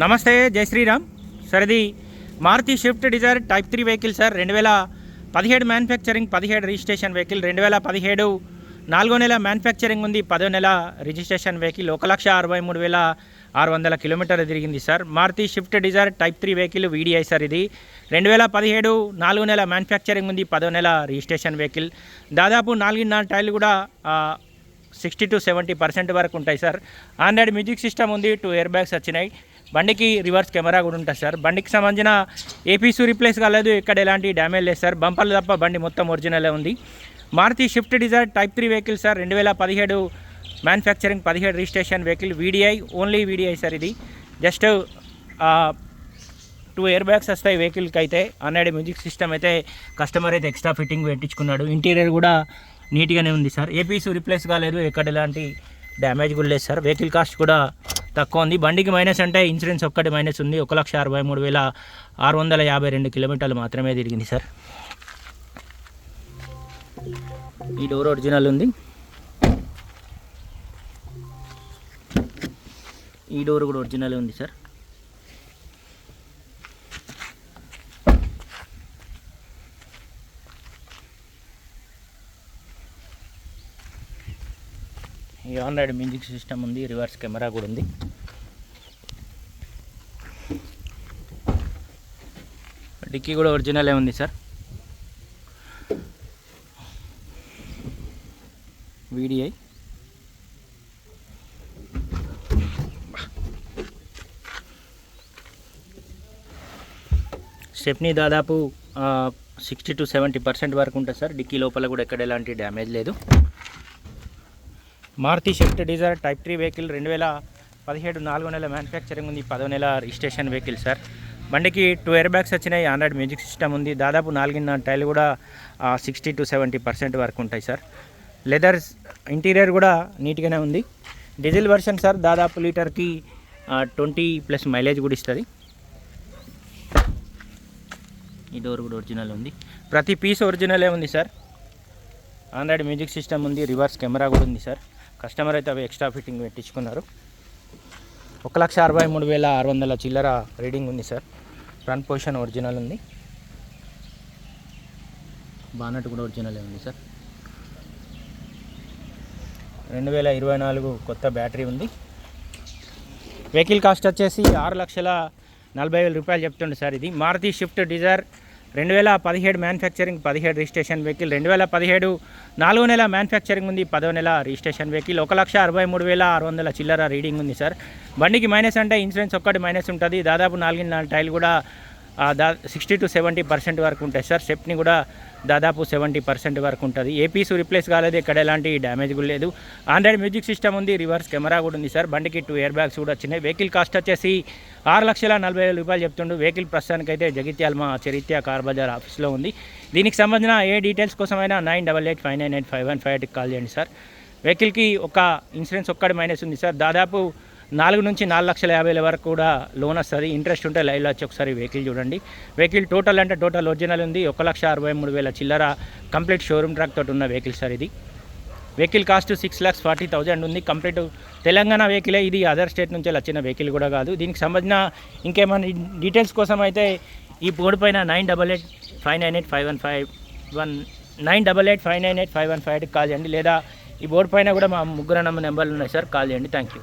నమస్తే జై శ్రీరామ్. సార్ ఇది Maruti Swift Dzire type three vehicle sir. రెండు వేల పదిహేడు మ్యానుఫ్యాక్చరింగ్ పదిహేడు రిజిస్ట్రేషన్ వెహికల్ రెండు వేల పదిహేడు నాలుగో నెల మ్యానుఫ్యాక్చరింగ్ ఉంది పదో నెల రిజిస్ట్రేషన్ వెహికల్ ఒక లక్ష అరవై మూడు వేల ఆరు వందల కిలోమీటర్లు తిరిగింది sir. Maruti Swift Dzire type three vehicle VDI sir ఇది. రెండు వేల పదిహేడు నాలుగు నెల మ్యానుఫ్యాక్చరింగ్ ఉంది పదో నెల రిజిస్ట్రేషన్ వెహికల్ దాదాపు నాలుగున్నర టైర్లు కూడా సిక్స్టీ టు సెవెంటీ పర్సెంట్ వరకు ఉంటాయి సార్. ఆండ్రాయిడ్ మ్యూజిక్ సిస్టమ్ ఉంది టూ ఇయర్ బ్యాగ్స్ వచ్చినాయి. బండికి రివర్స్ కెమెరా కూడా ఉంటుంది సార్. బండికి సంబంధించిన ఏపీసు రీప్లేస్ కాలేదు. ఇక్కడ ఎలాంటి డ్యామేజ్ లేదు సార్. బంపర్లు తప్ప బండి మొత్తం ఒరిజినలే ఉంది. Maruti Swift Dzire type three vehicle sir. రెండు వేల పదిహేడు మ్యానుఫ్యాక్చరింగ్ పదిహేడు registration vehicle VDI only VDI sir ఇది. జస్ట్ టూ ఇయర్ బ్యాగ్స్ వస్తాయి వెహికల్కి అయితే. అన్నాడు మ్యూజిక్ సిస్టమ్ అయితే కస్టమర్ అయితే ఎక్స్ట్రా ఫిట్టింగ్ పెట్టించుకున్నాడు. ఇంటీరియర్ కూడా నీట్గానే ఉంది సార్. ఏపీస్ రీప్లేస్ కాలేదు. ఎక్కడ ఎలాంటి డ్యామేజ్ కూడా లేదు సార్. వెహికల్ కాస్ట్ కూడా తక్కువ ఉంది. బండికి మైనస్ అంటే ఇన్సూరెన్స్ ఒక్కటి మైనస్ ఉంది. ఒక లక్ష అరవై మూడు వేల ఆరు వందల యాభై రెండు కిలోమీటర్లు మాత్రమే తిరిగింది సార్. ఈ డోర్ ఒరిజినల్ ఉంది. ఈ డోర్ కూడా ఒరిజినల్ ఉంది సార్. ఈ ఆండ్రాయిడ్ మ్యూజిక్ సిస్టమ్ ఉంది రివర్స్ కెమెరా కూడా ఉంది. డిక్కీ కూడా ఒరిజినలే ఉంది సార్. వీడిఐ. స్టెప్ని దాదాపు సిక్స్టీ టు సెవెంటీ పర్సెంట్ వరకు ఉంటుంది సార్. డిక్కీ లోపల కూడా ఎక్కడ ఎలాంటి డ్యామేజ్ లేదు. Maruti Swift Dzire type three vehicle రెండు వేల పదిహేడు నాలుగో నెల మ్యానుఫ్యాక్చరింగ్ ఉంది. పదో నెల రిజిస్ట్రేషన్ వెహికల్ సార్ బండికి టూ ఇయర్ బ్యాగ్స్ వచ్చినాయి. ఆండ్రాయిడ్ మ్యూజిక్ సిస్టమ్ ఉంది. దాదాపు నాలుగున్నర టైల్ కూడా సిక్స్టీ టు సెవెంటీ పర్సెంట్ వరకు ఉంటాయి సార్ లెదర్ ఇంటీరియర్ కూడా నీట్గానే ఉంది. డీజిల్ వర్షన్ సార్ దాదాపు లీటర్కి ట్వంటీ ప్లస్ మైలేజ్ కూడా ఇస్తుంది. ఈ డోర్ కూడా ఒరిజినల్ ఉంది. ప్రతి పీస్ ఒరిజినలే ఉంది సార్ ఆండ్రాయిడ్ మ్యూజిక్ సిస్టమ్ ఉంది. రివర్స్ కెమెరా కూడా ఉంది సార్ కస్టమర్ అయితే అవి ఎక్స్ట్రా ఫిట్టింగ్ పెట్టించుకున్నారు. ఒక లక్ష అరవై మూడు వేల ఆరు వందల చిల్లర రీడింగ్ ఉంది సార్. ఫ్రంట్ పొజిషన్ ఒరిజినల్ ఉంది. బానట్ కూడా ఒరిజినలే ఉంది సార్. రెండు వేల ఇరవై నాలుగు కొత్త బ్యాటరీ ఉంది. వెహికల్ కాస్ట్ వచ్చేసి ఆరు లక్షల నలభై వేల రూపాయలు చెప్తుండే సార్ ఇది. మారుతి షిఫ్ట్ డిజైర్ రెండు వేల పదిహేడు మ్యానుఫ్యాక్చరింగ్ పదిహేడు రిజిస్ట్రేషన్ వెహికల్ రెండు వేల పదిహేడు నాలుగో నెల మ్యానుఫ్యాక్చరింగ్ ఉంది పదో నెల రిజిస్ట్రేషన్ వెహికల్ ఒక లక్ష అరవై మూడు వేల ఆరు వందల చిల్లర రీడింగ్ ఉంది సార్ బండికి మైనస్ అంటే ఇన్సూరెన్స్ ఒక్కటి మైనస్ ఉంటుంది. దాదాపు నాలుగున్నర టైర్లు కూడా దా సిక్స్టీ టు సెవెంటీ పర్సెంట్ వరకు ఉంటాయి సార్ స్టెప్ని కూడా దాదాపు సెవెంటీ పర్సెంట్ వరకు ఉంటుంది. ఏపీస్ రిప్లేస్ కాలేదు ఇక్కడ ఎలాంటి డ్యామేజ్ కూడా లేదు. ఆండ్రాయిడ్ మ్యూజిక్ సిస్టమ్ ఉంది రివర్స్ కెమెరా కూడా ఉంది సార్ బండికి టూ ఇయర్ బ్యాగ్స్ కూడా వచ్చినాయి. వెహికల్ కాస్ట్ వచ్చేసి ఆరు లక్షల నలభై వేల రూపాయలు చెప్తుండు. వెహికల్ ప్రస్తుతానికి అయితే జగిత్యాల మా చరిత్య కార్ బజార్ ఆఫీస్లో ఉంది. దీనికి సంబంధించిన ఏ డీటెయిల్స్ కోసమైనా nine double eight five nine eight five one five ఎయిట్కి కాల్ చేయండి సార్. వెహికల్కి ఒక ఇన్సూరెన్స్ ఒక్కటి మైనస్ ఉంది సార్. దాదాపు నాలుగు నుంచి నాలుగు లక్షల యాభై వేల వరకు కూడా లోన్ వస్తుంది. ఇంట్రెస్ట్ ఉంటే లైవ్లో వచ్చి ఒకసారి వెహికల్ చూడండి. వెహికల్ టోటల్ అంటే టోటల్ ఒరిజినల్ ఉంది. ఒక లక్ష అరవై మూడు వేల చిల్లర కంప్లీట్ షోరూమ్ ట్రాక్ తోటి ఉన్న వెహికల్ సార్ ఇది. Vehicle cost six lakhs forty thousand ఉంది. కంప్లీట్ తెలంగాణ వెహికలే ఇది అదర్ స్టేట్ నుంచి వచ్చిన వెహికల్ కూడా కాదు. దీనికి సంబంధించిన ఇంకేమైనా డీటెయిల్స్ కోసం అయితే ఈ బోర్డు పైన nine double eight five nine eight five one five one nine double eight five nine eight five one five ఎయిట్కి కాల్ చేయండి. లేదా ఈ బోర్డు పైన కూడా మా ముగ్గురు నెంబర్లు ఉన్నాయి సార్ కాల్ చేయండి. Thank you